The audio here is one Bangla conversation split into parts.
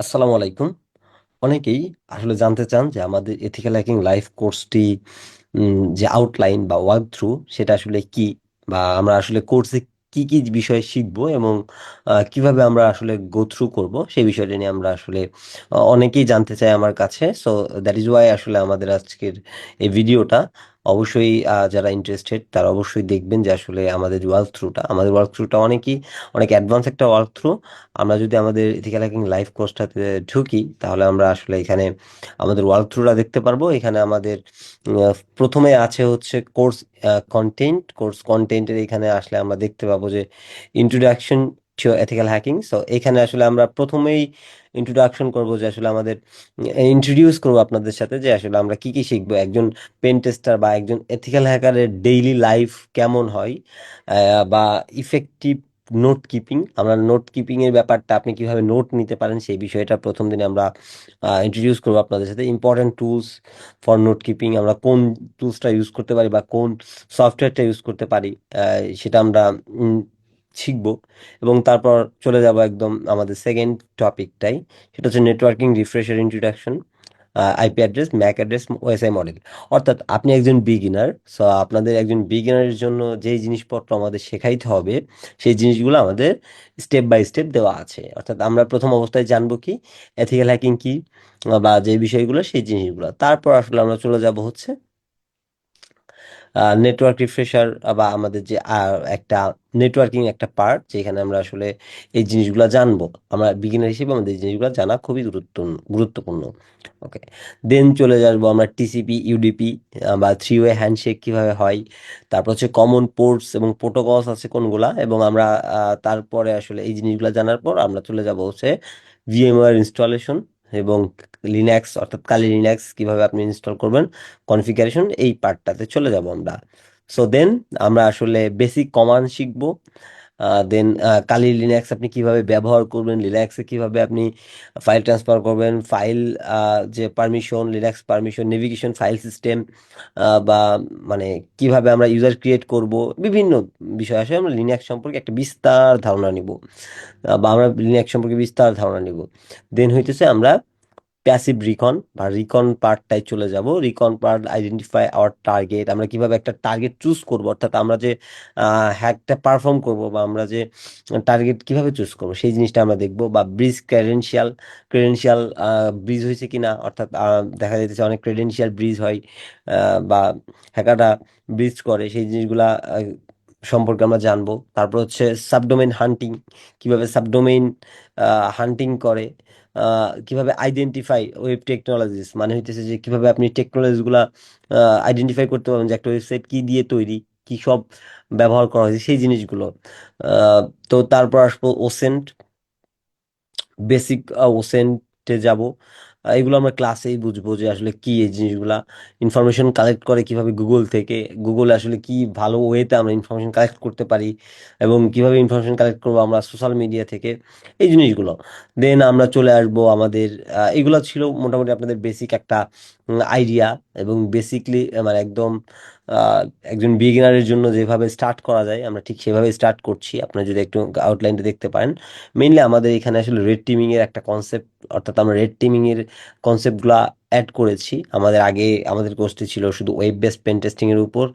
আসসালামু আলাইকুম। অনেকেই আসলে জানতে চান যে আমাদের এথিক্যাল হ্যাকিং লাইফ কোর্সটি যে আউটলাইন বা ওয়ার্ক থ্রু সেটা আসলে কি বা আমরা আসলে কোর্সে কি কি বিষয় শিখব এবং কীভাবে আমরা আসলে গো থ্রু করব সেই বিষয়টা নিয়ে আমরা আসলে অনেকেই জানতে চাই আমার কাছে। সো দ্যাট ইজ ওয়াই আসলে আমাদের আজকের এই ভিডিওটা অবশ্যই যারা ইন্টারেস্টেড তারা অবশ্যই দেখবেন যে আসলে আমাদের ওয়ার্ক থ্রুটা আমাদের ওয়ার্ক থ্রুটা অনেকই, অনেক অ্যাডভান্স একটা ওয়ার্ক থ্রু আমরা যদি আমাদের এথিক্যাল হ্যাকিং লাইভ কোর্সটাতে ঢুকি, তাহলে আমরা আসলে এখানে আমাদের ওয়ার্ক থ্রুটা দেখতে পারব। এখানে আমাদের প্রথমে আছে হচ্ছে কোর্স কন্টেন্ট কোর্স কন্টেন্টের এখানে আসলে আমরা দেখতে পাবো যে introduction to ethical hacking so এখানে আসলে আমরা প্রথমেই ইন্ট্রোডাকশন করব যে আসলে আমাদের ইন্ট্রোডিউস করব আপনাদের সাথে যে আসলে আমরা কি কি শিখব, একজন পেন টেস্টার বা একজন এথিক্যাল হ্যাকারের ডেইলি লাইফ কেমন হয় বা ইফেক্টিভ নোট কিপিং আমরা নোট কিপিং এর ব্যাপারটা আপনি কীভাবে নোট নিতে পারেন সেই বিষয়টা প্রথম দিনে আমরা ইন্ট্রোডিউস করব আপনাদের সাথে। Important tools for note keeping আমরা কোন টুলসটা ইউজ করতে পারি বা কোন সফটওয়্যারটা ইউজ করতে পারি সেটা আমরা শিখব এবং তারপর চলে যাব একদম আমাদের সেকেন্ড টপিকটাই সেটা হচ্ছে networking refresher introduction IP address MAC address OSI model অর্থাৎ আপনি একজন বিগিনার সো আপনাদের একজন বিগিনারের জন্য যেই জিনিসপত্র আমাদের শেখাইতে হবে, সেই জিনিসগুলো আমাদের স্টেপ বাই স্টেপ দেওয়া আছে। অর্থাৎ আমরা প্রথম অবস্থায় জানব কি এথিক্যাল হ্যাকিং কি, বা যে বিষয়গুলো, সেই জিনিসগুলো। তারপর আসলে আমরা চলে যাব হচ্ছে নেটওয়ার্ক রিফ্রেশার বা আমাদের যে একটা নেটওয়ার্কিং একটা পার্ট যেখানে আমরা আসলে এই জিনিসগুলো জানব। আমরা বিগিনার হিসেবে আমাদের এই জিনিসগুলো জানা খুবই গুরুত্ব গুরুত্বপূর্ণ। ওকে দেন চলে আসব আমরা টিসিপি ইউডিপি বা থ্রি ওয়ে হ্যান্ডশেক কীভাবে হয়। তারপর হচ্ছে কমন পোর্টস এবং প্রোটোকলস আছে কোনগুলা এবং আমরা তারপরে আসলে এই জিনিসগুলো জানার পর আমরা চলে যাব হচ্ছে ভিএমওয়ার ইনস্টলেশন এবং লিনাক্স অর্থাৎ কালি লিনাক্স কীভাবে আপনি ইনস্টল করবেন কনফিগারেশন এই পার্টটাতে চলে যাব আমরা। সো দেন আমরা আসলে বেসিক কমান্ড শিখব। দেন কালি লিনাক্স আপনি কীভাবে ব্যবহার করবেন লিনাক্সে কীভাবে আপনি ফাইল ট্রান্সফার করবেন ফাইল যে permission Linux permission navigation file system বা মানে কীভাবে আমরা ইউজার ক্রিয়েট করব, বিভিন্ন বিষয় আসলে আমরা লিনাক্স সম্পর্কে একটা বিস্তার ধারণা নিব বা আমরা লিনাক্স সম্পর্কে বিস্তার ধারণা নিব। দেন হইতেছে আমরা প্যাসিভ রিকন বা রিকন পার্টটাই চলে যাব। Recon part identify our target আমরা কীভাবে একটা টার্গেট চুজ করব? অর্থাৎ আমরা যে হ্যাকটা পারফর্ম করব বা আমরা যে টার্গেট কীভাবে চুজ করব, সেই জিনিসটা আমরা দেখব বা ব্রিজ ক্রেডেনশিয়াল ক্রেডেনশিয়াল ব্রিজ হয়েছে কিনা? অর্থাৎ দেখা যাইতেছে অনেক ক্রেডেনশিয়াল ব্রিজ হয় বা হ্যাকাররা ব্রিজ করে, সেই জিনিসগুলা সম্পর্কে আমরা জানব। তারপর হচ্ছে সাবডোমেন হান্টিং কীভাবে সাবডোমেন হান্টিং করে কীভাবে আইডেন্টিফাই ওয়েব টেকনোলজিস মানে হইতেছে যে কীভাবে আপনি টেকনোলজিগুলা আইডেন্টিফাই করতে পারবেন যে একটা ওয়েবসাইট কি দিয়ে তৈরি, কি সব ব্যবহার করা হয়েছে, সেই জিনিসগুলো। তো তারপর আসব ওসেন্ট বেসিক ওসেন্টে যাব। এগুলো আমরা ক্লাসেই বুঝব যে আসলে কি এই জিনিসগুলা ইনফরমেশন কালেক্ট করে কীভাবে গুগল থেকে গুগলে আসলে কি ভালো ওয়েতে আমরা ইনফরমেশন কালেক্ট করতে পারি এবং কীভাবে ইনফরমেশন কালেক্ট করব আমরা সোশ্যাল মিডিয়া থেকে, এই জিনিসগুলো। দেন আমরা চলে আসব আমাদের এইগুলো এগুলো ছিল মোটামুটি আপনাদের বেসিক একটা আইডিয়া এবং বেসিকলি মানে একদম একজন বিগিনারের জন্য যেভাবে স্টার্ট করা যায়, আমরা ঠিক সেভাবে স্টার্ট করছি। আপনারা যদি একটু আউটলাইনটা দেখতে পারেন মেইনলি আমাদের এখানে আসলে রেড টিমিংয়ের একটা কনসেপ্ট অর্থাৎ আমরা রেড টিমিংয়ের কনসেপ্টগুলো অ্যাড করেছি। আমাদের আগে, আমাদের কোর্সটি ছিল শুধু ওয়েব বেসড পেন টেস্টিং এর উপর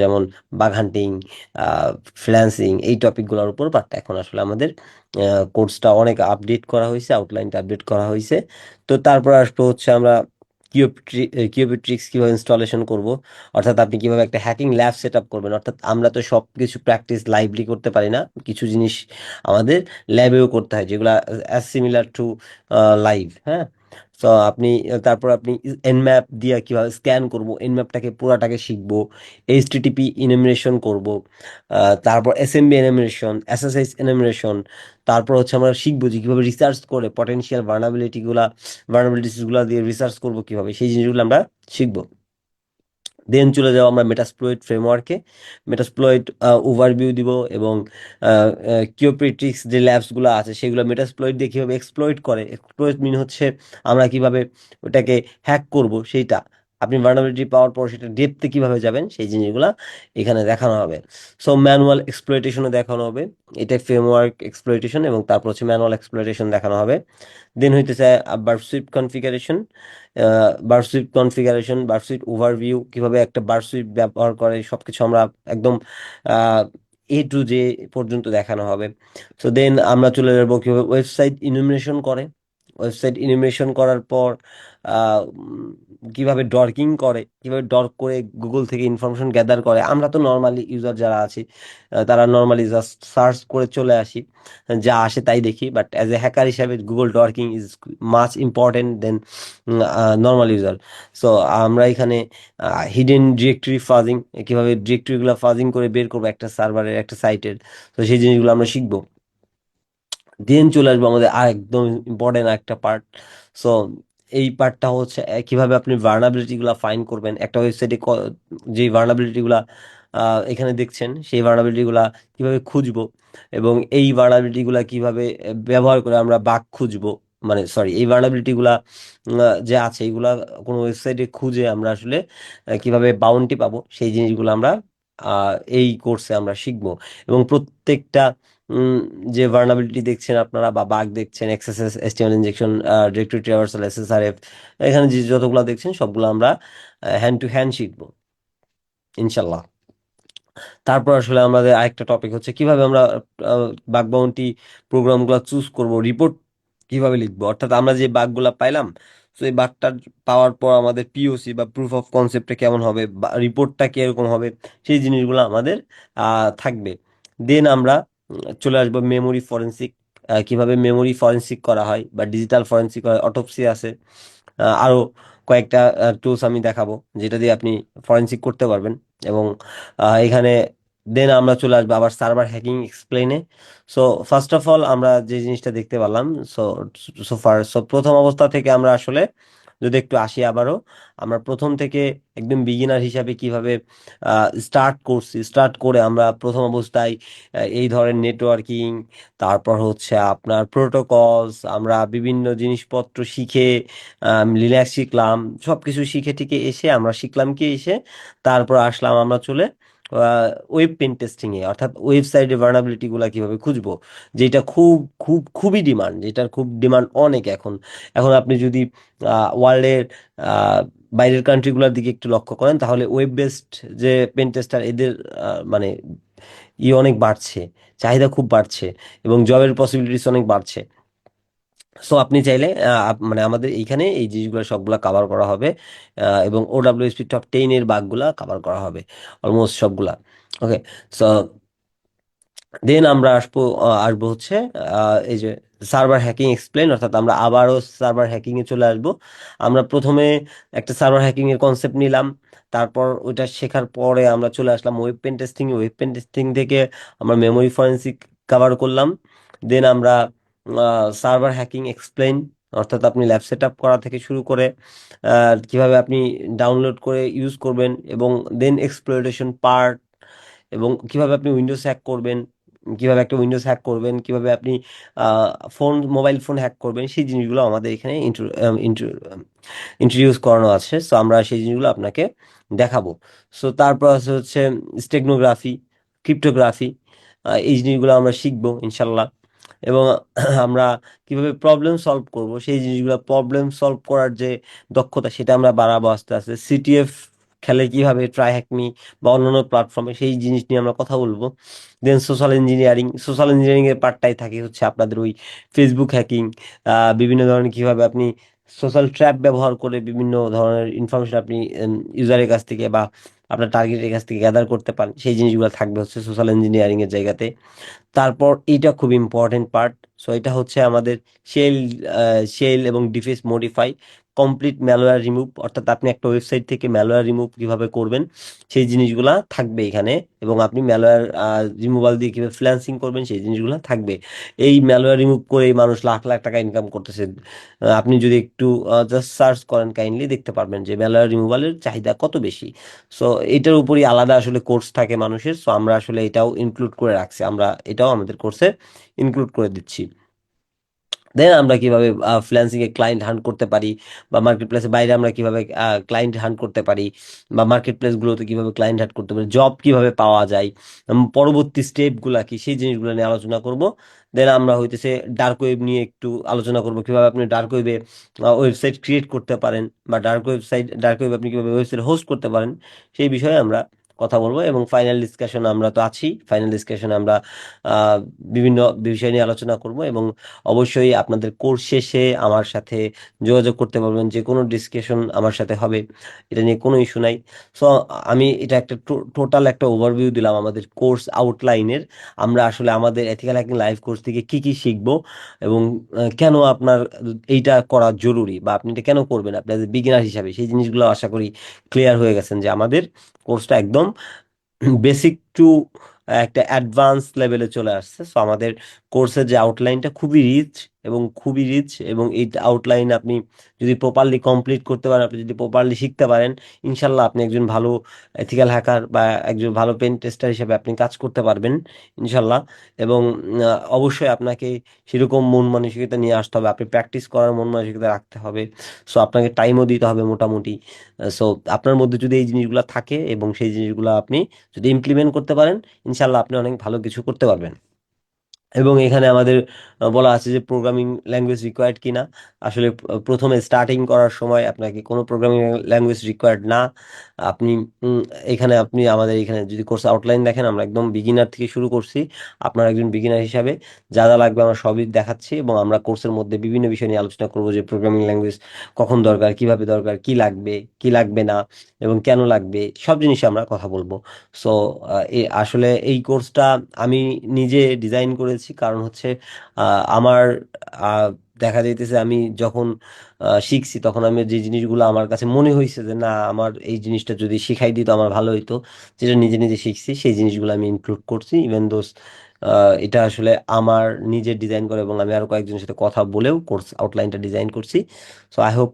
যেমন বাগ হান্টিং ফ্রিল্যান্সিং এই টপিকগুলোর উপর। বাট এখন আসলে আমাদের কোর্সটা অনেক আপডেট করা হয়েছে আউটলাইনটা আপডেট করা হয়েছে। তো তারপর আসব হচ্ছে আমরা কিওপিট্রিক্স কীভাবে ইনস্টলেশন করব, অর্থাৎ আপনি কীভাবে একটা হ্যাকিং ল্যাব সেট আপ করবেন, অর্থাৎ আমরা তো সব কিছু প্র্যাকটিস লাইভলি করতে পারি না, কিছু জিনিস আমাদের ল্যাবেও করতে হয়, যেগুলো অ্যাজ সিমিলার টু লাইভ হ্যাঁ? তো আপনি, তারপর আপনি এনম্যাপ দিয়ে কীভাবে স্ক্যান করব এনম্যাপটাকে পুরাটাকে শিখব এইচটিটিপি ইনুমিনেশন করব তারপর এসএমবি এনুমিনেশন এসএসএস এনুমিনেশন তারপর হচ্ছে আমরা শিখব যে কীভাবে রিসার্চ করে পটেনশিয়াল ভার্নাবিলিটি ভার্নাবিলিটিসগুলো ভার্নাবিলিটিসগুলা দিয়ে রিসার্চ করব কীভাবে, সেই জিনিসগুলো আমরা শিখব। দেন চলে যাব আমরা মেটাসপ্লয়েড ফ্রেমওয়ার্কে মেটাসপ্লয়েড ওভারভিউ দিব এবং কিওপ্রেটিক্স যে ল্যাবসগুলো আছে, সেগুলো মেটাসপ্লয়েড দিয়ে কীভাবে এক্সপ্লয়েড করে। এক্সপ্লোয়েড মিন হচ্ছে আমরা কীভাবে ওটাকে হ্যাক করব সেইটা। আপনি ভার্নাবিলিটি পাওয়ার পর সেটা ডেপথে কীভাবে যাবেন, সেই জিনিসগুলা এখানে দেখানো হবে। সো ম্যানুয়াল এক্সপ্লয়টেশনও দেখানো হবে। এটা ফ্রেমওয়ার্ক এক্সপ্লয়টেশন এবং তারপর হচ্ছে ম্যানুয়াল এক্সপ্লয়টেশন দেখানো হবে। দেন হইতে হইতেছে Burp Suite configuration Burp Suite configuration Burp Suite overview কীভাবে একটা বার্সুইট ব্যবহার করে সব কিছু আমরা একদম এ টু জে পর্যন্ত দেখানো হবে। সো দেন আমরা চলে যাব কীভাবে ওয়েবসাইট ইনুমিনেশন করে। ওয়েবসাইট ইনুমিনেশন করার পর কীভাবে ডর্কিং করে, কীভাবে ডর্ক করে গুগল থেকে ইনফরমেশন গ্যাদার করে, আমরা তো নর্মালি ইউজার যারা আছি তারা নর্মালি জাস্ট সার্চ করে চলে আসি, যা আসে তাই দেখি বাট অ্যাজ এ হ্যাকার হিসাবে Google dorking is much important than normal user so আমরা এখানে হিডেন ডিরেক্টরি ফাজিং কীভাবে ডিরেক্টরিগুলো ফাজিং করে বের করব একটা সার্ভারের একটা সাইটের তো সেই জিনিসগুলো আমরা শিখব। দেন চলে আসব আমাদের আর একদম ইম্পর্টেন্ট একটা পার্ট সো এই পার্টটা হচ্ছে কীভাবে আপনি ভার্নাবিলিটি গুলা ফাইন্ড করবেন। একটা ওয়েবসাইটে যে ভার্নাবিলিটি গুলা আহ, এখানে দেখছেন সেই ভার্নাবিলিটি গুলা কীভাবে খুঁজবো এবং এই ভার্নাবিলিটি গুলা কীভাবে ব্যবহার করে আমরা বাগ খুঁজবো। মানে সরি এই ভার্নাবিলিটি গুলা যে আছে এইগুলা কোনো ওয়েবসাইটে খুঁজে আমরা আসলে কীভাবে বাউন্টি পাবো সেই জিনিসগুলো আমরা এই কোর্সে আমরা শিখব। এবং প্রত্যেকটা যে ভার্নাবিলিটি দেখছেন আপনারা বা বাগ দেখছেন XSS HTML injection directory traversal SSRF এখানে যে যতগুলো দেখছেন সবগুলো আমরা হ্যান্ড টু হ্যান্ড শিখব, ইনশাল্লাহ। তারপর আসলে আমাদের আরেকটা টপিক হচ্ছে কীভাবে আমরা বাগ বাউন্টি প্রোগ্রামগুলো চুজ করব রিপোর্ট কীভাবে লিখব। অর্থাৎ আমরা যে বাগগুলা পাইলাম, তো এই বাগটা পাওয়ার পর আমাদের পিওসি বা প্রুফ অফ কনসেপ্টটা কেমন হবে, বা রিপোর্টটা কীরকম হবে, সেই জিনিসগুলো আমাদের থাকবে। দেন আমরা চলে আসব মেমোরি ফরেন্সিক কীভাবে মেমোরি ফরেন্সিক করা হয় বা ডিজিটাল ফরেন্সিক হয় অটোপসি আছে। আহ, আরও কয়েকটা টুলস আমি দেখাবো যেটা দিয়ে আপনি ফরেন্সিক করতে পারবেন। এবং এখানে দেন আমরা চলে আসব আবার সার্ভার হ্যাকিং এক্সপ্লেনে সো ফার্স্ট অফ অল আমরা যে জিনিসটা দেখতে পারলাম সো সো ফার সো প্রথম অবস্থা থেকে আমরা আসলে যদি একটু আসি আবারও, আমরা প্রথম থেকে একদম বিগিনার হিসাবে কীভাবে স্টার্ট করছি স্টার্ট করে আমরা প্রথম অবস্থায় এই ধরনের নেটওয়ার্কিং তারপর হচ্ছে আপনার প্রোটোকলস আমরা বিভিন্ন জিনিসপত্র শিখে লিনাক্স শিখলাম সব কিছু শিখে টিকে এসে আমরা শিখলাম কি এসে, তারপর আসলাম আমরা চলে ওয়েব পেন টেস্টিং এ, অর্থাৎ ওয়েবসাইটে ভার্নাবিলিটি গুলা কীভাবে খুঁজবো, যেটা খুব খুব, খুবই ডিমান্ড যেটার খুব ডিমান্ড অনেক এখন। এখন আপনি যদি ওয়ার্ল্ডের বাইরের কান্ট্রিগুলোর দিকে একটু লক্ষ্য করেন, তাহলে ওয়েব বেসড যে পেন টেস্টার এদের মানে ই অনেক বাড়ছে, চাহিদা খুব বাড়ছে এবং জবের পসিবিলিটিস অনেক বাড়ছে। সো আপনি চাইলে মানে আমাদের এইখানে এই জিনিসগুলো সবগুলা কভার করা হবে। এবং ওডাব্লিউএসপি টপ টেন এর বাগগুলা কভার করা হবে। অলমোস্ট সবগুলা। ওকে সো দেন আমরা আসব আসব হচ্ছে এই যে সার্ভার হ্যাকিং এক্সপ্লেন অর্থাৎ আমরা আবারও সার্ভার হ্যাকিং এ চলে আসব। আমরা প্রথমে একটা সার্ভার হ্যাকিং এর কনসেপ্ট নিলাম। তারপর ওইটা শেখার পরে আমরা চলে আসলাম web pen testing web pen testing থেকে আমরা মেমোরি ফরেন্সিক কভার করলাম। দেন আমরা সার্ভার হ্যাকিং এক্সপ্লেন অর্থাৎ আপনি ল্যাব সেট আপ করা থেকে শুরু করে কীভাবে আপনি ডাউনলোড করে ইউজ করবেন এবং দেন এক্সপ্লোরেশন পার্ট এবং কীভাবে আপনি উইন্ডোজ হ্যাক করবেন, কীভাবে একটা উইন্ডোজ হ্যাক করবেন, কীভাবে আপনি ফোন মোবাইল ফোন হ্যাক করবেন, সেই জিনিসগুলো আমাদের এখানে ইন্ট্রোডিউস করানো আছে। সো আমরা সেই জিনিসগুলো আপনাকে দেখাবো। সো তারপর আছে হচ্ছে স্টেগনোগ্রাফি ক্রিপ্টোগ্রাফি এই জিনিসগুলো আমরা শিখব, ইনশাল্লাহ। এবং আমরা কীভাবে প্রবলেম সলভ করব, সেই জিনিসগুলো প্রবলেম সলভ করার যে দক্ষতা, সেটা আমরা বাড়াবো আস্তে আস্তে। সিটিএফ খেলে কীভাবে ট্রাই হ্যাকমি বা অন্যান্য প্ল্যাটফর্মে সেই জিনিস নিয়ে আমরা কথা বলব। Then social engineering social engineering এর পার্টটাই থাকে হচ্ছে আপনাদের ওই ফেসবুক হ্যাকিং বিভিন্ন ধরনের কীভাবে আপনি সোশ্যাল ট্র্যাপ ব্যবহার করে বিভিন্ন ধরনের ইনফরমেশন আপনি ইউজারের কাছ থেকে বা আপনার টার্গেটের কাছ থেকে গ্যাদার করতে পারেন। সেই জিনিসগুলো থাকবে হচ্ছে সোশ্যাল ইঞ্জিনিয়ারিংয়ের জায়গাতে। তারপর এইটা খুব ইম্পর্টেন্ট পার্ট সো এটা হচ্ছে আমাদের শেল সেল এবং defence modify complete malware remove অর্থাৎ আপনি একটা ওয়েবসাইট থেকে ম্যালওয়্যার রিমুভ কীভাবে করবেন, সেই জিনিসগুলা থাকবে এখানে। এবং আপনি ম্যালওয়্যার রিমুভাল দিয়ে কীভাবে ফ্রিল্যান্সিং করবেন, সেই জিনিসগুলো থাকবে। এই ম্যালওয়্যার রিমুভ করে মানুষ লাখ লাখ টাকা ইনকাম করতেছে। আপনি যদি একটু জাস্ট সার্চ করেন কাইন্ডলি দেখতে পারবেন যে ম্যালওয়্যার রিমুভালের চাহিদা কত বেশি। সো এটার উপরই আলাদা আসলে কোর্স থাকে মানুষের। সো আমরা আসলে এটাও ইনক্লুড করে রাখছি। আমরা এটাও আমাদের কোর্সে ইনক্লুড করে দিচ্ছি। দেন আমরা কীভাবে ফ্রিল্যান্সিং এ ক্লায়েন্ট হান্ট করতে পারি বা মার্কেট প্লেসের বাইরে আমরা কীভাবে ক্লায়েন্ট হান্ট করতে পারি বা মার্কেট প্লেস গুলোতে কীভাবে ক্লায়েন্ট হান্ট করতে পারি জব কীভাবে পাওয়া যায় পরবর্তী স্টেপগুলা কি, সেই জিনিসগুলো নিয়ে আলোচনা করব। দেন আমরা হইতেছে ডার্ক ওয়েব নিয়ে একটু আলোচনা করব, কীভাবে আপনি ডার্ক ওয়েবে ওয়েবসাইট ক্রিয়েট করতে পারেন বা ডার্ক ওয়েবসাইট ডার্ক ওয়েব আপনি কীভাবে ওয়েবসাইট হোস্ট করতে পারেন, সেই বিষয়ে আমরা কথা বলব এবং ফাইনাল ডিসকাশন আমরা তো আছি। ফাইনাল ডিসকাশনে আমরা বিভিন্ন বিষয় নিয়ে আলোচনা করব এবং অবশ্যই আপনাদের কোর্স শেষে আমার সাথে যোগাযোগ করতে পারবেন যে কোনো ডিসকাশন আমার সাথে হবে, এটা নিয়ে কোনো ইস্যু নাই। সো আমি এটা একটা টোটাল একটা ওভারভিউ দিলাম আমাদের কোর্স আউটলাইনের আমরা আসলে আমাদের এথিক্যাল হ্যাকিং লাইভ কোর্স থেকে কি কি শিখব এবং কেন আপনার এইটা করা জরুরি বা আপনি এটা কেন করবেন? আপনি বিগিনার হিসাবে সেই জিনিসগুলো আশা করি ক্লিয়ার হয়ে গেছেন যে আমাদের কোর্সটা একদম বেসিক টু একটা অ্যাডভান্স লেভেলে চলে আসছে। সো আমাদের কোর্সের যে আউটলাইনটা খুবই রিচ এবং খুবই রিচ এবং এই আউটলাইন আপনি যদি প্রপারলি কমপ্লিট করতে পারেন, আপনি যদি প্রপারলি শিখতে পারেন, ইনশাল্লাহ আপনি একজন ভালো এথিক্যাল হ্যাকার বা একজন ভালো পেন টেস্টার হিসেবে আপনি কাজ করতে পারবেন, ইনশাল্লাহ। এবং অবশ্যই আপনাকে সেরকম মন মানসিকতা নিয়ে আসতে হবে। আপনি প্র্যাকটিস করার মন মানসিকতা রাখতে হবে। সো আপনাকে টাইমও দিতে হবে মোটামুটি। সো আপনার মধ্যে যদি এই জিনিসগুলো থাকে এবং সেই জিনিসগুলো আপনি যদি ইমপ্লিমেন্ট করতে পারেন। ইনশাল্লাহ আপনি অনেক ভালো কিছু করতে পারবেন। এবং এখানে আমাদের বলা আছে যে প্রোগ্রামিং ল্যাঙ্গুয়েজ রিকোয়ার্ড কিনা। আসলে প্রথমে স্টার্টিং করার সময় আপনাকে কোনো প্রোগ্রামিং ল্যাঙ্গুয়েজ রিকোয়ার্ড না। আপনি এখানে আপনি আমাদের এখানে যদি কোর্স আউটলাইন দেখেন, আমরা একদম বিগিনার থেকে শুরু করছি। আপনার একজন বিগিনার হিসাবে যা যা লাগবে আমরা সবই দেখাচ্ছি এবং আমরা কোর্সের মধ্যে বিভিন্ন বিষয় নিয়ে আলোচনা করব যে প্রোগ্রামিং ল্যাঙ্গুয়েজ কখন দরকার, কীভাবে দরকার, কি লাগবে কি লাগবে না এবং কেন লাগবে, সব জিনিসে আমরা কথা বলব। সো আসলে এই কোর্সটা আমি নিজে ডিজাইন করেছি কারণ হচ্ছে আমার দেখা যাইতেছে আমি যখন শিখছি তখন আমি যে জিনিসগুলো আমার কাছে মনে হয়েছে যে না, আমার এই জিনিসটা যদি শিখাই দিত আমার ভালো হইতো। যেটা নিজে নিজে শিখছি, সেই জিনিসগুলো আমি ইনক্লুড করছি। ইভেন দোস এটা আসলে আমার নিজের ডিজাইন করে এবং আমি আরও কয়েকজনের সাথে কথা বলেও কোর্স আউটলাইনটা ডিজাইন করছি। সো আই হোপ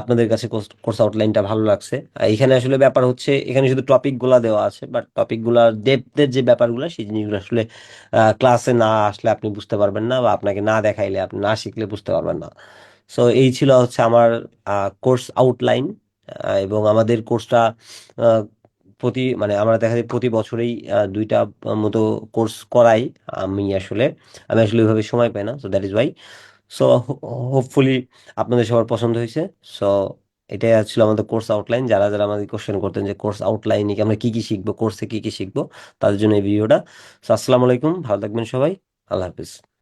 আপনাদের কাছে কোর্স আউটলাইনটা ভালো লাগছে। এখানে আসলে ব্যাপার হচ্ছে, এখানে শুধু টপিকগুলা দেওয়া আছে বাট টপিকগুলার ডেপথের যে ব্যাপারগুলো, সেই জিনিসগুলো আসলে ক্লাসে না আসলে আপনি বুঝতে পারবেন না বা আপনাকে না দেখাইলে, আপনি না শিখলে বুঝতে পারবেন না। সো এই ছিল হচ্ছে আমার কোর্স আউটলাইন এবং আমাদের কোর্সটা প্রতি মানে আমরা দেখা যায় প্রতি বছরেই দুইটা মতো কোর্স করাই আমি আসলে। আমি আসলে ওইভাবে সময় পাই না so that is why so hopefully আপনাদের সবার পছন্দ হয়েছে। সো এটাই ছিল আমাদের কোর্স আউটলাইন যারা যারা আমাদের কোশ্চেন করতেন যে কোর্স আউটলাইনে আমরা কি কি শিখব কোর্সে কি কি শিখব, তাদের জন্য এই ভিডিওটা সো আসসালামু আলাইকুম। ভালো থাকবেন সবাই। আল্লাহ হাফিজ।